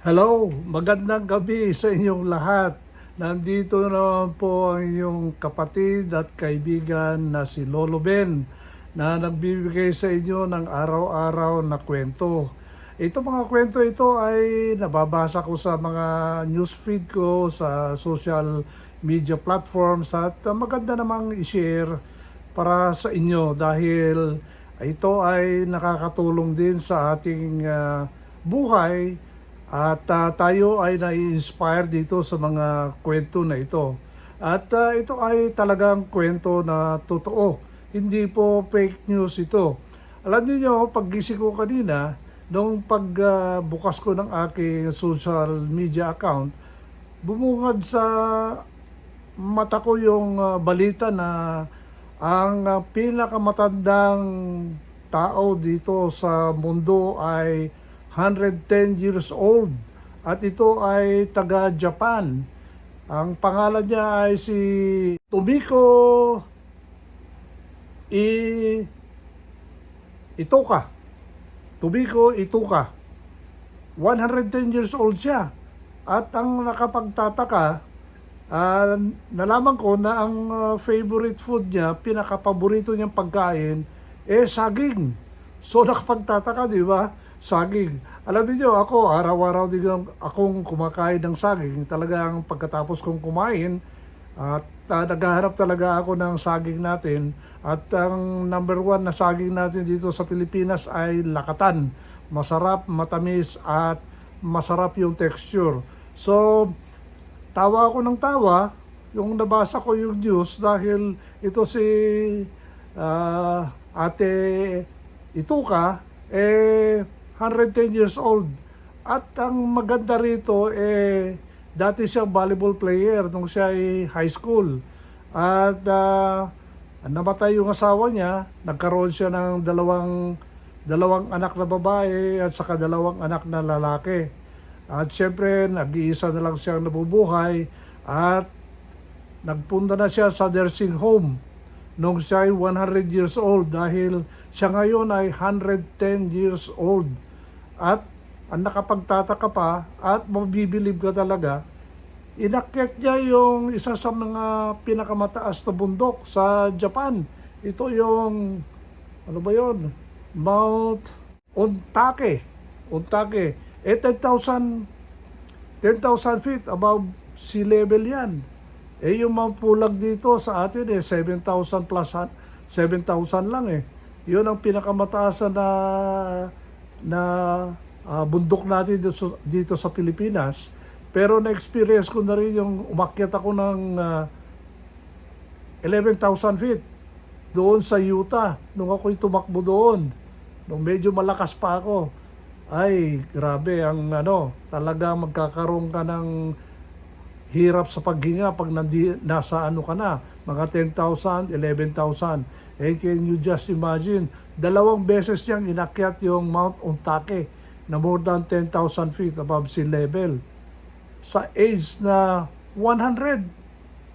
Hello, magandang gabi sa inyong lahat. Nandito naman po ang inyong kapatid at kaibigan na si Lolo Ben na nagbibigay sa inyo ng araw-araw na kwento. Ito mga kwento ito ay nababasa ko sa mga newsfeed ko sa social media platforms at maganda namang i-share para sa inyo dahil ito ay nakakatulong din sa ating uh, buhay at uh, tayo ay nai-inspire dito sa mga kwento na ito. At uh, ito ay talagang kwento na totoo. Hindi po fake news ito. Alam niyo paggising ko kanina, nung pagbukas ko ng aking social media account, bumungad sa mata ko yung uh, balita na ang uh, pinakamatandang tao dito sa mundo ay 110 years old at ito ay taga Japan. Ang pangalan niya ay si Tomiko I Itoka. Tomiko Itoka. 110 years old siya. At ang nakapagtataka, ah, nalaman ko na ang ah, favorite food niya, pinakapaborito niyang pagkain, eh saging. So nakapagtataka, di ba? Saging. Alam niyo ako, araw-araw din akong kumakain ng saging. Talagang pagkatapos kong kumain, at uh, naghahanap talaga ako ng saging natin. At ang number one na saging natin dito sa Pilipinas ay lakatan. Masarap, matamis, at masarap yung texture. So, tawa ako ng tawa yung nabasa ko yung news dahil ito si ah, ate Ituka eh 110 years old. At ang maganda rito eh dati siyang volleyball player nung siya ay high school. At ah, namatay yung asawa niya. Nagkaroon siya ng dalawang dalawang anak na babae at saka dalawang anak na lalaki. At syempre, nag-iisa na lang siyang nabubuhay at nagpunta na siya sa nursing home nung siya ay 100 years old dahil siya ngayon ay 110 years old. At ang nakapagtataka pa at mabibilib ka talaga, inakyat niya yung isa sa mga pinakamataas na bundok sa Japan. Ito yung, ano ba yon Mount Ontake. Ontake. Eh, 10,000 10,000 feet above sea level yan. Eh, yung mga pulag dito sa atin eh, 7,000 plus, 7,000 lang eh. Yun ang pinakamataas na na ah, bundok natin dito, dito sa Pilipinas. Pero na-experience ko na rin yung umakyat ako ng ah, 11,000 feet doon sa Utah nung ako'y tumakbo doon. Nung medyo malakas pa ako ay grabe ang ano, talaga magkakaroon ka ng hirap sa paghinga pag nandi, nasa ano ka na, mga 10,000, 11,000. And can you just imagine, dalawang beses niyang inakyat yung Mount Ontake na more than 10,000 feet above sea level sa age na 100.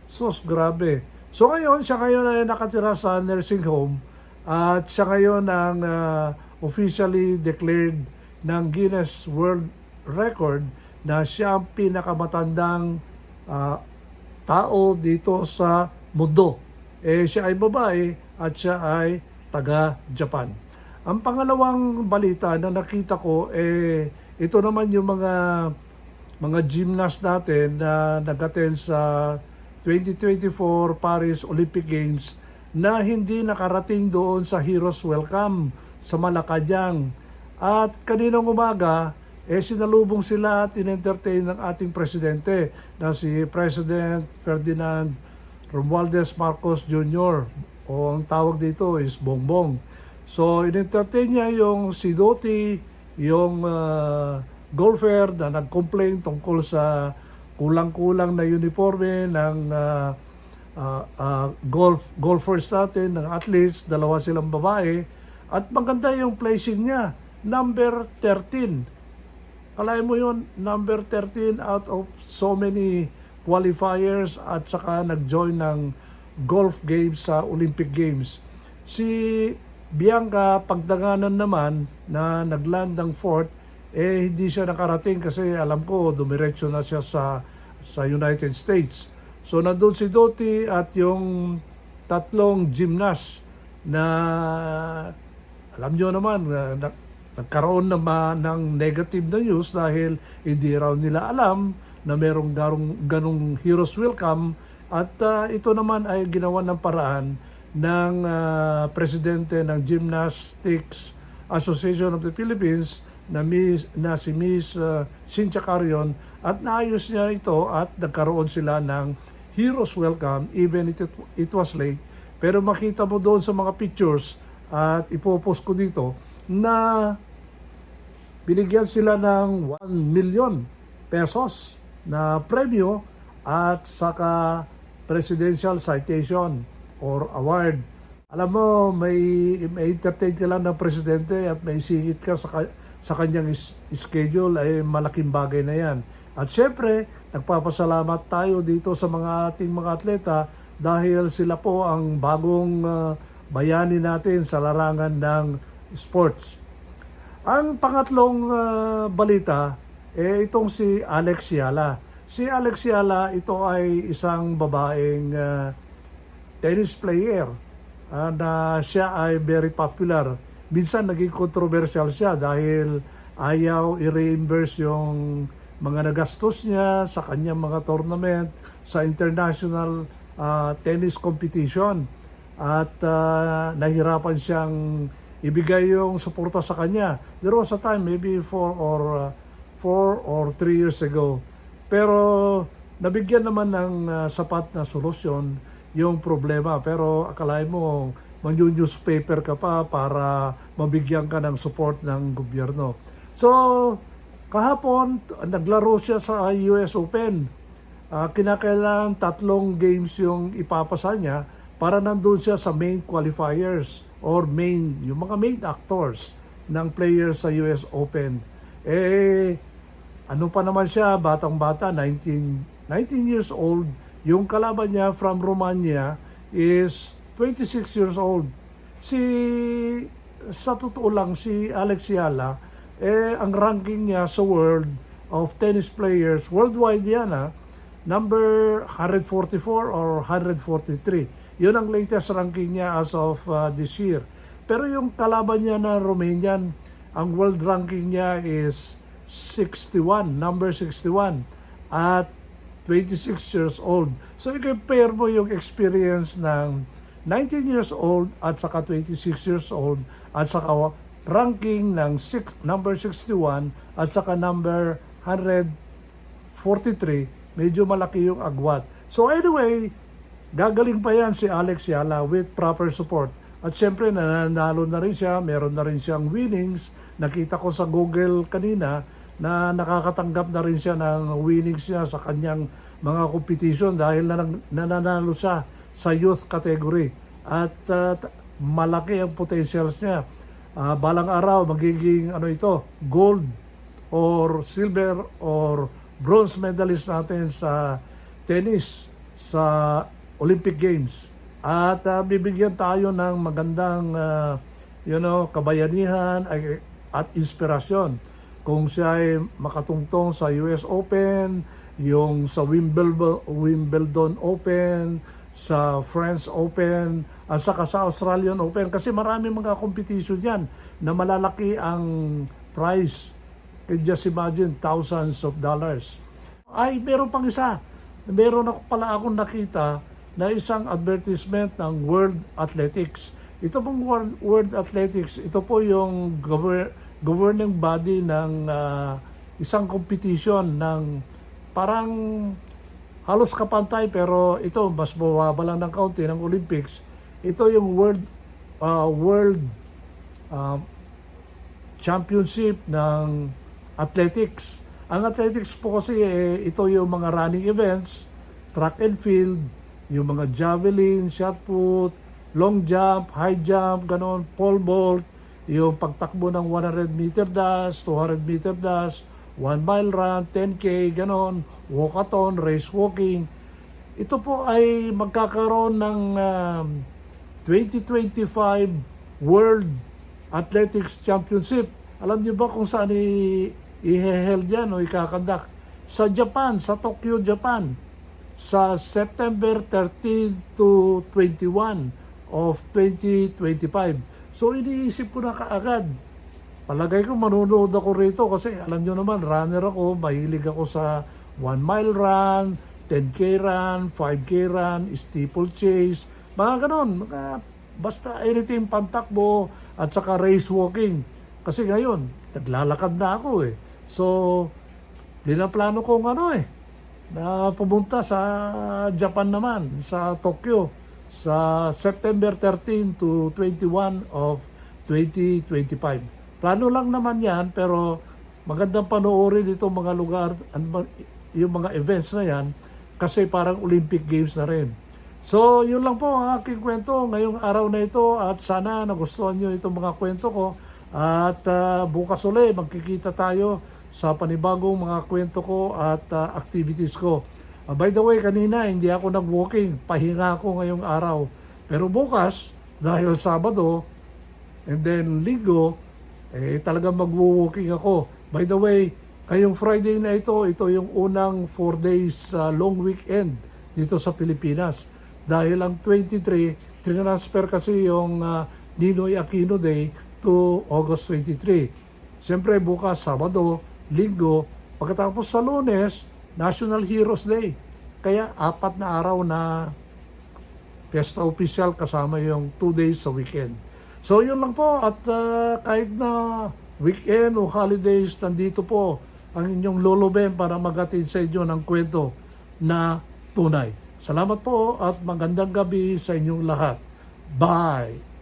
Sus, grabe. So ngayon, siya ngayon ay nakatira sa nursing home at siya ngayon ang ah, officially declared ng Guinness World Record na siya ang pinakamatandang ah, tao dito sa mundo. Eh siya ay babae at siya ay taga Japan. Ang pangalawang balita na nakita ko eh ito naman yung mga mga gymnast natin na nag-attend sa 2024 Paris Olympic Games na hindi nakarating doon sa Heroes Welcome sa Malacanang. At kaninang umaga, eh sinalubong sila at in-entertain ng ating presidente na si President Ferdinand Romualdez Marcos Jr. o ang tawag dito is Bongbong. So in-entertain niya yung si Doti, yung ah, golfer na nag-complain tungkol sa kulang-kulang na uniforme ng ah, ah, ah, golf golfers natin, ng athletes, dalawa silang babae at maganda yung placing niya, number 13. Kalahin mo yun, number 13 out of so many qualifiers at saka nag-join ng golf games sa Olympic Games. Si Bianca Pagdanganan naman na nagland ng fourth, eh hindi siya nakarating kasi alam ko dumiretso na siya sa sa United States. So nandun si Doti at yung tatlong gymnast na alam nyo naman na, na- nagkaroon naman ng negative na news dahil hindi raw nila alam na merong garong, ganong heroes welcome. At ah, ito naman ay ginawa ng paraan ng ah, presidente ng Gymnastics Association of the Philippines na, Miss, na si Miss ah, Cynthia Carion. At naayos niya ito at nagkaroon sila ng heroes welcome even it, it was late. Pero makita mo doon sa mga pictures at ipopost ko dito na binigyan sila ng 1 million pesos na premyo at saka presidential citation or award. Alam mo, may, may entertain ka lang ng presidente at may singit ka sa, sa kanyang is- schedule ay malaking bagay na yan. At syempre, nagpapasalamat tayo dito sa mga ating mga atleta dahil sila po ang bagong ah, bayani natin sa larangan ng sports. Ang pangatlong ah, balita, eh, itong si Alex Yala. Si Alex Yala, ito ay isang babaeng ah, tennis player ah, na siya ay very popular. Minsan naging controversial siya dahil ayaw i-reimburse yung mga nagastos niya sa kanyang mga tournament sa international ah, tennis competition at ah, nahirapan siyang ibigay yung suporta sa kanya. There was a time, maybe four or uh, four or three years ago. Pero nabigyan naman ng uh, sapat na solusyon yung problema. Pero akalain mo, mag-newspaper ka pa para mabigyan ka ng support ng gobyerno. So, kahapon, naglaro siya sa US Open. Ah, kinakailangan tatlong games yung ipapasa niya para nandun siya sa main qualifiers or main, yung mga main actors ng players sa US Open. Eh, ano pa naman siya, batang-bata, 19, 19 years old. Yung kalaban niya from Romania is 26 years old. Si, sa totoo lang, si Alex Yala, eh, ang ranking niya sa world of tennis players, worldwide yan ha, number 144 or 143. Yun ang latest ranking niya as of uh, this year. Pero yung kalaban niya na Romanian, ang world ranking niya is 61, number 61 at 26 years old. So i-compare mo yung experience ng 19 years old at saka 26 years old at saka ranking ng six, number 61 at saka number 143, medyo malaki yung agwat. So anyway, gagaling pa yan si Alex Yala with proper support. At syempre nananalo na rin siya, meron na rin siyang winnings. Nakita ko sa Google kanina na nakakatanggap na rin siya ng winnings niya sa kanyang mga competition dahil nan- nananalo siya sa youth category. At uh, malaki ang potentials niya. Ah, balang araw magiging ano ito, gold or silver or bronze medalist natin sa tennis sa Olympic Games. At ah, bibigyan tayo ng magandang ah, you know, kabayanihan ay- at inspirasyon. Kung siya ay makatungtong sa US Open, yung sa Wimbledon, Wimbledon Open, sa French Open, at saka sa Australian Open. Kasi marami mga competition yan na malalaki ang prize. You just imagine, thousands of dollars. Ay, meron pang isa. Meron ako pala akong nakita na isang advertisement ng World Athletics. Ito pong World, World Athletics, ito po yung gover- governing body ng ah, isang competition ng parang halos kapantay pero ito mas bumaba lang ng kaunti ng Olympics. Ito yung World ah, World ah, Championship ng athletics. Ang athletics po kasi eh, ito yung mga running events, track and field, yung mga javelin, shot put, long jump, high jump, ganon, pole vault, yung pagtakbo ng 100 meter dash, 200 meter dash, 1 mile run, 10k, ganon, walkathon, race walking. Ito po ay magkakaroon ng um, 2025 World Athletics Championship. Alam niyo ba kung saan i-held yan o ikakandak sa Japan, sa Tokyo, Japan sa September 13 to 21 of 2025. So iniisip ko na kaagad. Palagay ko manonood ako rito kasi alam nyo naman, runner ako, mahilig ako sa 1 mile run, 10k run, 5k run, steeplechase, mga ganon. Mga, basta anything pantakbo at saka race walking. Kasi ngayon, naglalakad na ako eh. So, plano kong ano eh, na pumunta sa Japan naman, sa Tokyo, sa September 13 to 21 of 2025. Plano lang naman yan, pero magandang panoorin itong mga lugar, yung mga events na yan, kasi parang Olympic Games na rin. So, yun lang po ang aking kwento ngayong araw na ito at sana nagustuhan nyo itong mga kwento ko at ah, bukas ulit magkikita tayo sa panibagong mga kwento ko at ah, activities ko. Ah, by the way, kanina hindi ako nag-walking, pahinga ako ngayong araw. Pero bukas, dahil Sabado and then Linggo, eh talagang mag-walking ako. By the way, ngayong Friday na ito, ito yung unang 4 days ah, long weekend dito sa Pilipinas. Dahil ang 23, transfer kasi yung ah, Ninoy Aquino Day to August 23. Siyempre bukas, Sabado, Linggo, pagkatapos sa Lunes, National Heroes Day. Kaya apat na araw na Fiesta official kasama yung 2 days sa weekend. So yun lang po at ah, kahit na weekend o holidays, nandito po ang inyong Lolo Ben para magatid sa inyo ng kwento na tunay. Salamat po at magandang gabi sa inyong lahat. Bye!